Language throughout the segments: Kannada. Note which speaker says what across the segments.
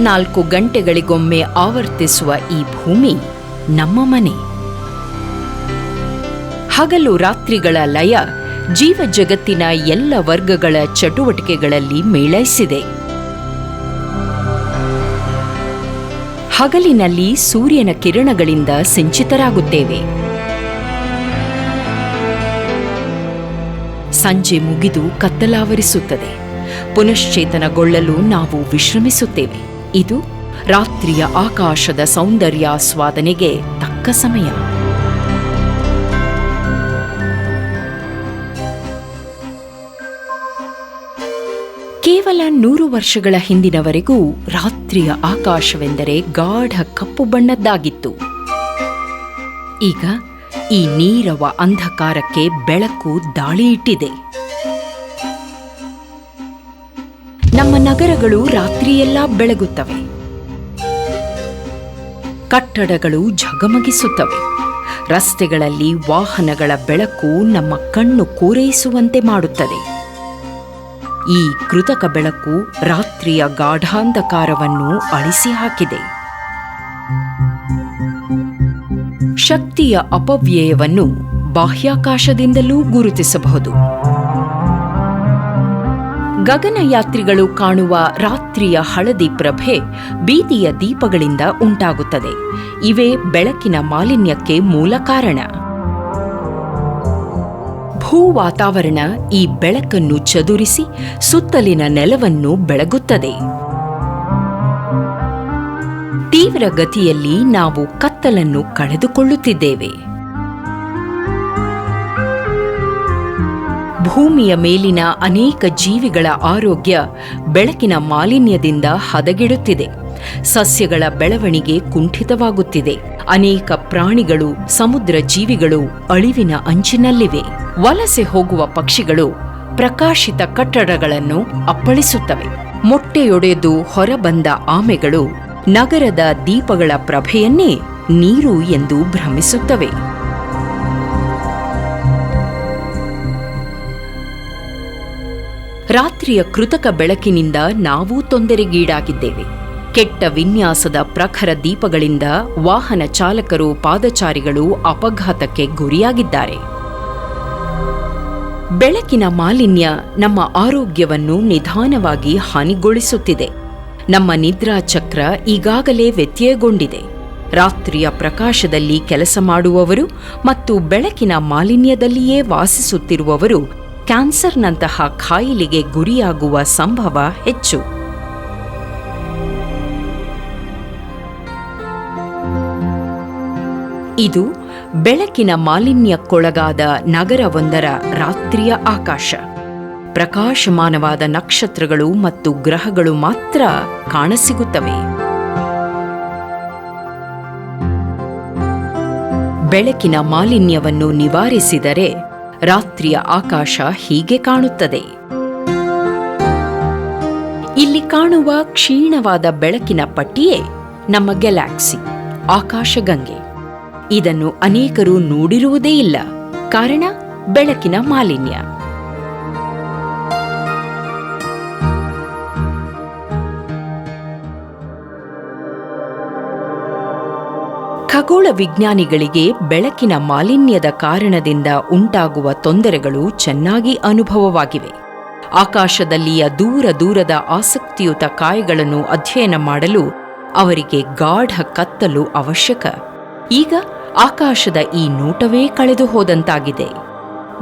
Speaker 1: ಇಪ್ಪತ್ನಾಲ್ಕು ಗಂಟೆಗಳಿಗೊಮ್ಮೆ ಆವರ್ತಿಸುವ ಈ ಭೂಮಿ ನಮ್ಮ ಮನೆ. ಹಗಲು ರಾತ್ರಿಗಳ ಲಯ ಜೀವ ಜಗತ್ತಿನ ಎಲ್ಲ ವರ್ಗಗಳ ಚಟುವಟಿಕೆಗಳಲ್ಲಿ ಮೇಳೈಸಿದೆ. ಹಗಲಿನಲ್ಲಿ ಸೂರ್ಯನ ಕಿರಣಗಳಿಂದ ಸಿಂಚಿತರಾಗುತ್ತೇವೆ. ಸಂಜೆ ಮುಗಿದು ಕತ್ತಲಾವರಿಸುತ್ತದೆ. ಪುನಶ್ಚೇತನಗೊಳ್ಳಲು ನಾವು ವಿಶ್ರಮಿಸುತ್ತೇವೆ. ಇದು ರಾತ್ರಿಯ ಆಕಾಶದ ಸೌಂದರ್ಯ ಸ್ವಾದನೆಗೆ ತಕ್ಕ ಸಮಯ. ಕೇವಲ ನೂರು ವರ್ಷಗಳ ಹಿಂದಿನವರೆಗೂ ರಾತ್ರಿಯ ಆಕಾಶವೆಂದರೆ ಗಾಢ ಕಪ್ಪು ಬಣ್ಣದ್ದಾಗಿತ್ತು. ಈಗ ಈ ನೀರವ ಅಂಧಕಾರಕ್ಕೆ ಬೆಳಕು ದಾಳಿ ಇಟ್ಟಿದೆ ನಗರಗಳು ರಾತ್ರಿಯೆಲ್ಲ ಬೆಳಗುತ್ತವೆ. ಕಟ್ಟಡಗಳು ಝಗಮಗಿಸುತ್ತವೆ. ರಸ್ತೆಗಳಲ್ಲಿ ವಾಹನಗಳ ಬೆಳಕು ನಮ್ಮ ಕಣ್ಣು ಕೋರೈಸುವಂತೆ ಮಾಡುತ್ತದೆ. ಈ ಕೃತಕ ಬೆಳಕು ರಾತ್ರಿಯ ಗಾಢಾಂಧಕಾರವನ್ನು ಅಳಿಸಿ ಹಾಕಿದೆ. ಶಕ್ತಿಯ ಅಪವ್ಯಯವನ್ನು ಬಾಹ್ಯಾಕಾಶದಿಂದಲೂ ಗುರುತಿಸಬಹುದು. ಗಗನಯಾತ್ರಿಗಳು ಕಾಣುವ ರಾತ್ರಿಯ ಹಳದಿ ಪ್ರಭೆ ಬೀದಿಯ ದೀಪಗಳಿಂದ ಉಂಟಾಗುತ್ತದೆ. ಇವೇ ಬೆಳಕಿನ ಮಾಲಿನ್ಯಕ್ಕೆ ಮೂಲ ಕಾರಣ. ಭೂ ವಾತಾವರಣ ಈ ಬೆಳಕನ್ನು ಚದುರಿಸಿ ಸುತ್ತಲಿನ ನೆಲವನ್ನು ಬೆಳಗುತ್ತದೆ. ತೀವ್ರ ಗತಿಯಲ್ಲಿ ನಾವು ಕತ್ತಲನ್ನು ಕಳೆದುಕೊಳ್ಳುತ್ತಿದ್ದೇವೆ. ಭೂಮಿಯ ಮೇಲಿನ ಅನೇಕ ಜೀವಿಗಳ ಆರೋಗ್ಯ ಬೆಳಕಿನ ಮಾಲಿನ್ಯದಿಂದ ಹದಗೆಡುತ್ತಿದೆ. ಸಸ್ಯಗಳ ಬೆಳವಣಿಗೆ ಕುಂಠಿತವಾಗುತ್ತಿದೆ. ಅನೇಕ ಪ್ರಾಣಿಗಳು, ಸಮುದ್ರ ಜೀವಿಗಳು ಅಳಿವಿನ ಅಂಚಿನಲ್ಲಿವೆ. ವಲಸೆ ಹೋಗುವ ಪಕ್ಷಿಗಳು ಪ್ರಕಾಶಿತ ಕಟ್ಟಡಗಳನ್ನು ಅಪ್ಪಳಿಸುತ್ತವೆ. ಮೊಟ್ಟೆಯೊಡೆದು ಹೊರಬಂದ ಆಮೆಗಳು ನಗರದ ದೀಪಗಳ ಪ್ರಭೆಯನ್ನೇ ನೀರು ಎಂದು ಭ್ರಮಿಸುತ್ತವೆ. ರಾತ್ರಿಯ ಕೃತಕ ಬೆಳಕಿನಿಂದ ನಾವೂ ತೊಂದರೆಗೀಡಾಗಿದ್ದೇವೆ. ಕೆಟ್ಟ ವಿನ್ಯಾಸದ ಪ್ರಖರ ದೀಪಗಳಿಂದ ವಾಹನ ಚಾಲಕರು ಪಾದಚಾರಿಗಳು ಅಪಘಾತಕ್ಕೆ ಗುರಿಯಾಗಿದ್ದಾರೆ. ಬೆಳಕಿನ ಮಾಲಿನ್ಯ ನಮ್ಮ ಆರೋಗ್ಯವನ್ನು ನಿಧಾನವಾಗಿ ಹಾನಿಗೊಳಿಸುತ್ತಿದೆ. ನಮ್ಮ ನಿದ್ರಾ ಚಕ್ರ ಈಗಾಗಲೇ ವ್ಯತ್ಯಯಗೊಂಡಿದೆ. ರಾತ್ರಿಯ ಪ್ರಕಾಶದಲ್ಲಿ ಕೆಲಸ ಮಾಡುವವರು ಮತ್ತು ಬೆಳಕಿನ ಮಾಲಿನ್ಯದಲ್ಲಿಯೇ ವಾಸಿಸುತ್ತಿರುವವರು ಕ್ಯಾನ್ಸರ್ನಂತಹ ಖಾಯಿಲೆಗೆ ಗುರಿಯಾಗುವ ಸಂಭವ ಹೆಚ್ಚು. ಇದು ಬೆಳಕಿನ ಮಾಲಿನ್ಯಕ್ಕೊಳಗಾದ ನಗರವೊಂದರ ರಾತ್ರಿಯ ಆಕಾಶ. ಪ್ರಕಾಶಮಾನವಾದ ನಕ್ಷತ್ರಗಳು ಮತ್ತು ಗ್ರಹಗಳು ಮಾತ್ರ ಕಾಣಸಿಗುತ್ತವೆ. ಬೆಳಕಿನ ಮಾಲಿನ್ಯವನ್ನು ನಿವಾರಿಸಿದರೆ ರಾತ್ರಿಯ ಆಕಾಶ ಹೀಗೆ ಕಾಣುತ್ತದೆ. ಇಲ್ಲಿ ಕಾಣುವ ಕ್ಷೀಣವಾದ ಬೆಳಕಿನ ಪಟ್ಟಿಯೇ ನಮ್ಮ ಗ್ಯಾಲಾಕ್ಸಿ, ಆಕಾಶಗಂಗೆ. ಇದನ್ನು ಅನೇಕರು ನೋಡಿರುವುದೇ ಇಲ್ಲ. ಕಾರಣ, ಬೆಳಕಿನ ಮಾಲಿನ್ಯ. ಖಗೋಳ ವಿಜ್ಞಾನಿಗಳಿಗೆ ಬೆಳಕಿನ ಮಾಲಿನ್ಯದ ಕಾರಣದಿಂದ ಉಂಟಾಗುವ ತೊಂದರೆಗಳು ಚೆನ್ನಾಗಿ ಅನುಭವವಾಗಿವೆ. ಆಕಾಶದಲ್ಲಿಯ ದೂರ ದೂರದ ಆಸಕ್ತಿಯುತ ಕಾಯಗಳನ್ನು ಅಧ್ಯಯನ ಮಾಡಲು ಅವರಿಗೆ ಗಾಢ ಕತ್ತಲು ಅವಶ್ಯಕ. ಈಗ ಆಕಾಶದ ಈ ನೋಟವೇ ಕಳೆದು ಹೋದಂತಾಗಿದೆ.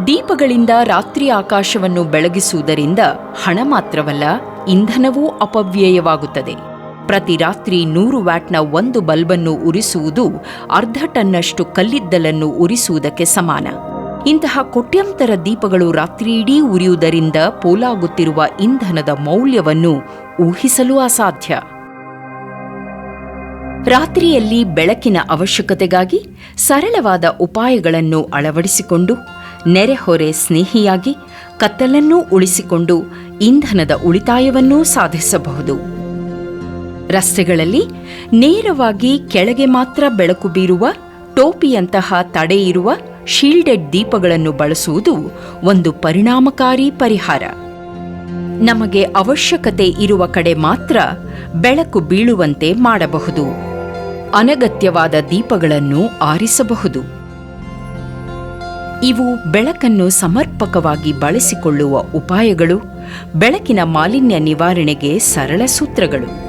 Speaker 1: ದೀಪಗಳಿಂದ ರಾತ್ರಿ ಆಕಾಶವನ್ನು ಬೆಳಗಿಸುವುದರಿಂದ ಹಣ ಮಾತ್ರವಲ್ಲ, ಇಂಧನವೂ ಅಪವ್ಯಯವಾಗುತ್ತದೆ. ಪ್ರತಿ ರಾತ್ರಿ ನೂರು ವ್ಯಾಟ್ನ ಒಂದು ಬಲ್ಬನ್ನು ಉರಿಸುವುದು ಅರ್ಧ ಟನ್ನಷ್ಟು ಕಲ್ಲಿದ್ದಲನ್ನು ಉರಿಸುವುದಕ್ಕೆ ಸಮಾನ. ಇಂತಹ ಕೋಟ್ಯಂತರ ದೀಪಗಳು ರಾತ್ರಿಯಿಡೀ ಉರಿಯುವುದರಿಂದ ಪೋಲಾಗುತ್ತಿರುವ ಇಂಧನದ ಮೌಲ್ಯವನ್ನು ಊಹಿಸಲು ಅಸಾಧ್ಯ. ರಾತ್ರಿಯಲ್ಲಿ ಬೆಳಕಿನ ಅವಶ್ಯಕತೆಗಾಗಿ ಸರಳವಾದ ಉಪಾಯಗಳನ್ನು ಅಳವಡಿಸಿಕೊಂಡು, ನೆರೆಹೊರೆ ಸ್ನೇಹಿಯಾಗಿ ಕತ್ತಲನ್ನೂ ಉಳಿಸಿಕೊಂಡು ಇಂಧನದ ಉಳಿತಾಯವನ್ನೂ ಸಾಧಿಸಬಹುದು. ರಸ್ತೆಗಳಲ್ಲಿ ನೇರವಾಗಿ ಕೆಳಗೆ ಮಾತ್ರ ಬೆಳಕು ಬೀರುವ, ಟೋಪಿಯಂತಹ ತಡೆಯಿರುವ ಶೀಲ್ಡೆಡ್ ದೀಪಗಳನ್ನು ಬಳಸುವುದು ಒಂದು ಪರಿಣಾಮಕಾರಿ ಪರಿಹಾರ. ನಮಗೆ ಅವಶ್ಯಕತೆ ಇರುವ ಕಡೆ ಮಾತ್ರ ಬೆಳಕು ಬೀಳುವಂತೆ ಮಾಡಬಹುದು. ಅನಗತ್ಯವಾದ ದೀಪಗಳನ್ನು ಆರಿಸಬಹುದು. ಇವು ಬೆಳಕನ್ನು ಸಮರ್ಪಕವಾಗಿ ಬಳಸಿಕೊಳ್ಳುವ ಉಪಾಯಗಳು, ಬೆಳಕಿನ ಮಾಲಿನ್ಯ ನಿವಾರಣೆಗೆ ಸರಳ ಸೂತ್ರಗಳು.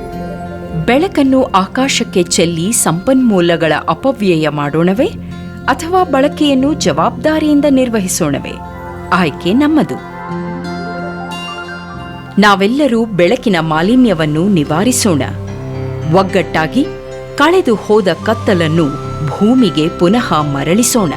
Speaker 1: ಬೆಳಕನ್ನು ಆಕಾಶಕ್ಕೆ ಚೆಲ್ಲಿ ಸಂಪನ್ಮೂಲಗಳ ಅಪವ್ಯಯ ಮಾಡೋಣವೇ ಅಥವಾ ಬಳಕೆಯನ್ನು ಜವಾಬ್ದಾರಿಯಿಂದ ನಿರ್ವಹಿಸೋಣವೇ? ಆಯ್ಕೆ ನಮ್ಮದು. ನಾವೆಲ್ಲರೂ ಬೆಳಕಿನ ಮಾಲಿನ್ಯವನ್ನು ನಿವಾರಿಸೋಣ. ಒಗ್ಗಟ್ಟಾಗಿ ಕಳೆದು ಹೋದ ಕತ್ತಲನ್ನು ಭೂಮಿಗೆ ಪುನಃ ಮರಳಿಸೋಣ.